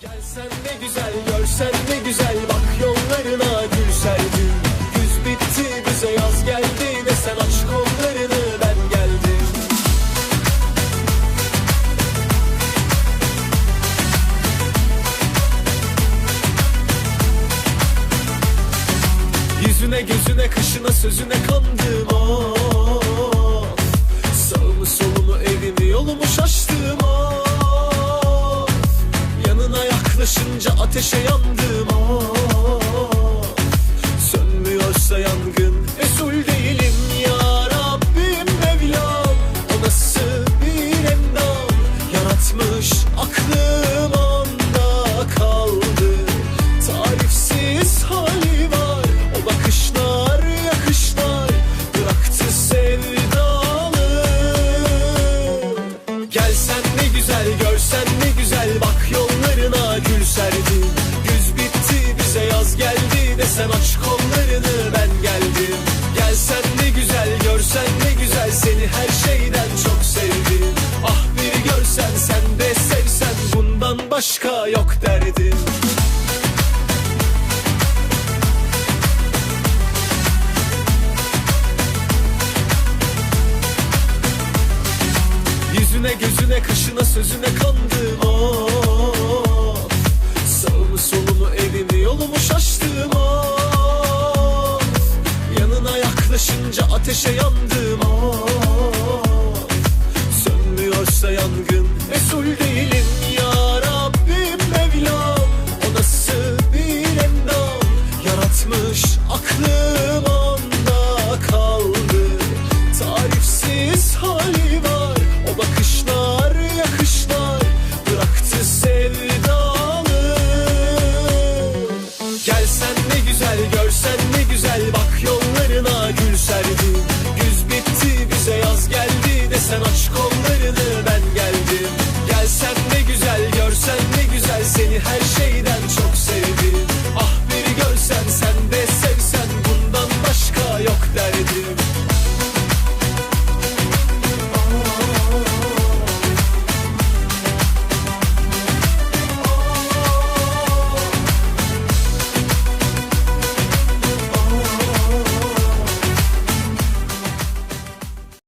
Gelsen ne güzel, görsen ne güzel, bak yollarına gül serdim. Güz bitti, bize yaz geldi ve sen aç kollarını ben geldim. Yüzüne gözüne, kışına sözüne kandım ah. Yaklaşınca ateşe yandım. Oh, Sönmüyorsa yangın. başka yok derdim Yüzüne gözüne kışına sözüne kandım oh. Sağımı solumu elimi yolumu şaştım oh. Yanına yaklaşınca ateşe yandım Sen aç kollarını ben geldim. Gelsen ne güzel görsen ne güzel seni her